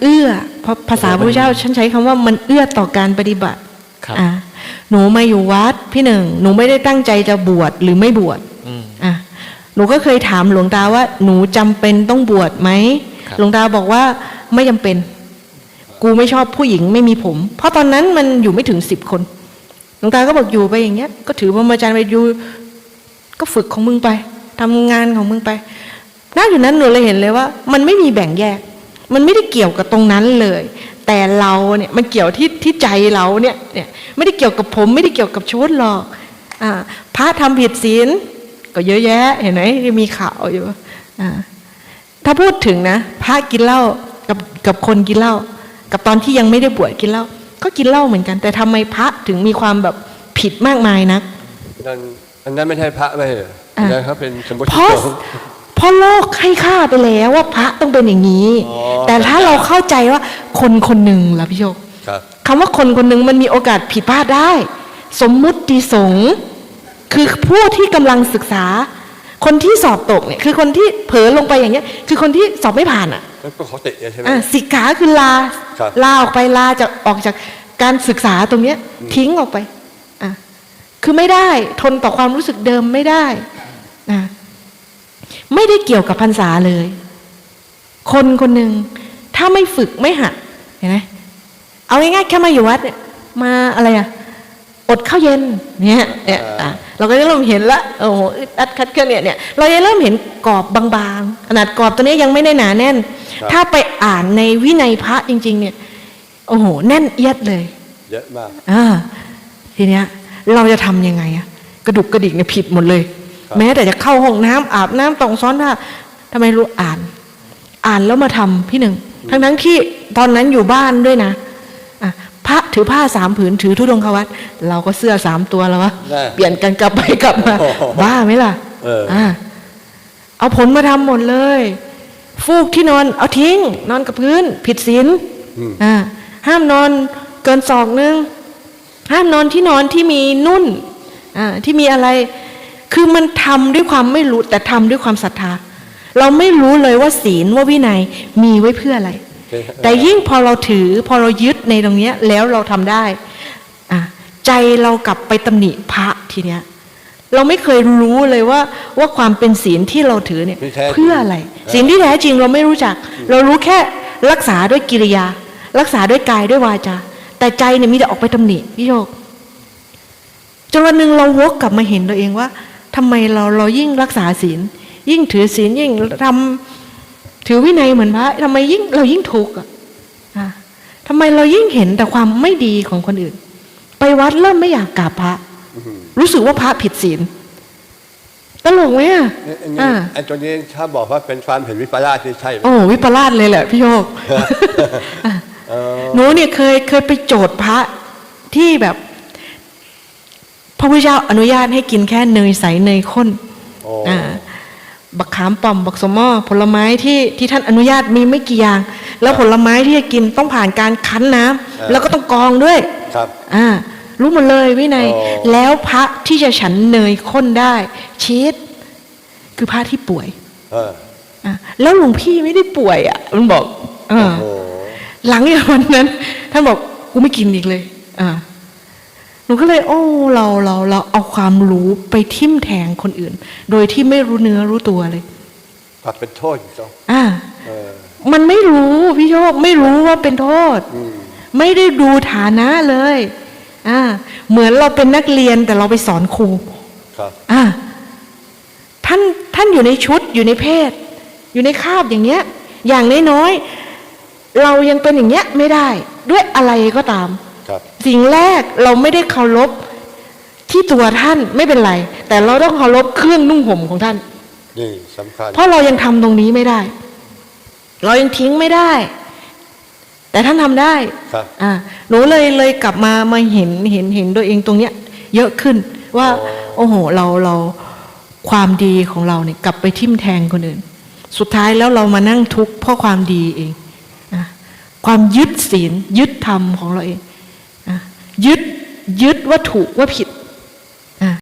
เอื้อเพราะภาษาพระเจ้าฉันใช้คำว่ามันเอื้อต่อการปฏิบัติครับอะหนูมาอยู่วัดพี่หนึ่ง หนูไม่ได้ตั้งใจจะบวชหรือไม่บวชอืมอะหนูก็เคยถามหลวงตาว่า หนูจำเป็นต้องบวชไหมครับหลวงตาบอกว่าไม่จำเป็น กูไม่ชอบผู้หญิงไม่มีผม เพราะตอนนั้นมันอยู่ไม่ถึงสิบคนหลวงตาก็บอกอยู่ไปอย่างเงี้ย ก็ถือว่ามาจารย์ไปอยู่ก็ฝึกของมึงไปทำงานของมึงไปณอยู่นั้นหนูเลยเห็นเลยว่า มันไม่มีแบ่งแยก มันไม่ได้เกี่ยวกับตรงนั้นเลย แต่เราเนี่ยมันเกี่ยวที่ที่ใจเราเนี่ยเนี่ยไม่ได้เกี่ยวกับผมไม่ได้เกี่ยวกับชุดหรอกอ่าพระทำผิดศีลก็เยอะแยะ เห็นไหมที่มีข่าวอยู่อ่าถ้าพูดถึงนะพระกินเหล้ากับกับคนกินเหล้ากับตอนที่ยังไม่ได้บวชกินเหล้าก็กินเหล้าเหมือนกัน แต่ทำไมพระถึงมีความแบบผิดมากมายนักนั่นอันนั้นไม่ใช่พระไม่ใช่เหรออะอันนั้นเขาเป็นสมบูรณ์เพราะสงฆ์เพราะโลกให้ค่าไปแล้วว่าพระต้องเป็นอย่างนี้ อ๋อ แต่ถ้าเราเข้าใจว่าคนคนหนึ่งล่ะพี่โยกครับคำว่าคนคนหนึ่งมันมีโอกาสผิดพลาดได้ สมมุติสงฆ์คือผู้ที่กำลังศึกษา คนที่สอบตกเนี่ยคือคนที่เผลอลงไปอย่างเงี้ย คือคนที่สอบไม่ผ่านอะแล้วก็เขาเตะใช่ไหมอะสิกขาคือลาครับลาออกไปลาจากออกจากการศึกษาตรงเนี้ย ทิ้งออกไปอะคือไม่ได้ทนต่อความรู้สึกเดิมไม่ได้อะไม่ได้เกี่ยวกับพรรษาเลย คนคนหนึ่งถ้าไม่ฝึกไม่หัดเห็นไหมเอาง่ายๆแค่มาอยู่วัดเนี่ยมาอะไรอะอดข้าวเย็นเนี่ยเนี่ยอะเราก็จะเริ่มเห็นละโอ้โหอึดอัดคัดเคลื่อนเนี่ยเนี่ยเราจะเริ่มเห็นกรอบบางๆขนาดกรอบตัวนี้ยังไม่ได้หนาแน่น ถ้าไปอ่านในวินัยพระจริง ๆ เนี่ยโอ้โหแน่นเอียดเลยเยอะมากอ่าทีเนี้ยเราจะทำยังไงอะกระดุกกระดิกเนี่ยผิดหมดเลยครับแม้แต่จะเข้าห้องน้ำอาบน้ำต้องซ้อนผ้าทำไมรู้อ่าน อ่านแล้วมาทำพี่หนึ่งทั้งทั้งๆที่ตอนนั้นอยู่บ้านด้วยนะอะพระถือผ้าสามผืนถือทุดงควัตเราก็เสื้อสามตัวแล้ววะแน่เปลี่ยนกันกลับไปกลับมาโอ้โหบ้าไหมล่ะเอออ่่าเอาผลมาทำหมดเลย ฟูกที่นอน เอาทิ้ง นอนกับพื้น ผิดศีลอ่าห้ามนอนเกินศอกนึงห้ามนอนที่นอนที่มีนุ่นอ่าที่มีอะไร คือมันทำด้วยความไม่รู้แต่ทำด้วยความศรัทธา เราไม่รู้เลยว่าศีลว่าวินัยมีไว้เพื่ออะไรโอเคแต่ยิ่งพอเราถือพอเรายึดในตรงเนี้ยแล้วเราทำได้อะใจเรากลับไปตำหนิพระทีเนี้ยเราไม่เคยรู้เลยว่าว่าความเป็นศีลที่เราถือเนี่ยที่แท้จริงเพื่ออะไรศีลที่แท้จริงเราไม่รู้จัก เรารู้แค่รักษาด้วยกิริยา รักษาด้วยกายด้วยวาจาแต่ใจเนี่ยมีแต่ออกไปตำหนิพี่โยกจนวันหนึ่งเราวกกลับมาเห็นตัวเองว่าทำไมเราเรายิ่งรักษาศีล ยิ่งถือศีลยิ่งทำถือวินัยเหมือนพระทำไมยิ่งเรายิ่งทุกข์อะอะทำไมเรายิ่งเห็นแต่ความไม่ดีของคนอื่น ไปวัดเริ่มไม่อยากกราบพระ รู้สึกว่าพระผิดศีลตลกไหมอะนี่อันนี้อ่าไอ้ตัวนี้ถ้าบอกว่าเป็นความเห็นวิปลาสที่ใช่ไหมโอ้วิปลาสเลยแหละพี่โยกเออหนูเนี่ยเคยเคยไปโจทย์พระที่แบบ พระพุทธเจ้าอนุญาตให้กินแค่เนยใสเนยข้นโอ้อ่า บักขามป่อมบักสมหมอผลไม้ที่ที่ท่านอนุญาตมีไม่กี่อย่าง แล้วผลไม้ที่จะกินต้องผ่านการคั้นน้ำแล้วก็ต้องกรองด้วยครับอ่ารู้หมดเลยวินัยอ๋อแล้วพระที่จะฉันเนยข้นได้ชีสคือพระที่ป่วยเอออะแล้วหลวงพี่ไม่ได้ป่วยอะมันบอกเออโอ้หลังจากวันนั้น ท่านบอกกูไม่กินอีกเลยอ่า หนูก็เลยโอ้เราเราเราเอาความรู้ไปทิ่มแทงคนอื่น โดยที่ไม่รู้เนื้อรู้ตัวเลยกลับเป็นโทษอีกแล้วอ่าเออมันไม่รู้พี่โยกไม่รู้ว่าเป็นโทษอืมไม่ได้ดูฐานะเลยอ่าเหมือนเราเป็นนักเรียนแต่เราไปสอนครูครับอ่าท่านท่านอยู่ในชุดอยู่ในเพศ อยู่ในคาบอย่างเงี้ย อย่างน้อยๆเรายังเป็นอย่างเงี้ยไม่ได้ ด้วยอะไรก็ตามครับ สิ่งแรกเราไม่ได้เคารพที่ตัวท่านไม่เป็นไร แต่เราต้องเคารพเครื่องนุ่งห่มของท่านนี่สำคัญเพราะเรายังทำตรงนี้ไม่ได้ เรายังทิ้งไม่ได้ แต่ท่านทำได้ครับอ่าหนูเลยเลยกลับมามาเห็นเห็นเห็นตัวเองตรงเนี้ย เยอะขึ้นว่าโอ้โหเราเราความดีของเราเนี่ยกลับไปทิ่มแทงคนอื่น สุดท้ายแล้วเรามานั่งทุกข์เพราะความดีเองอะความยึดศีลยึดธรรมของเราเองอะ ยึดยึดว่าถูกว่าผิด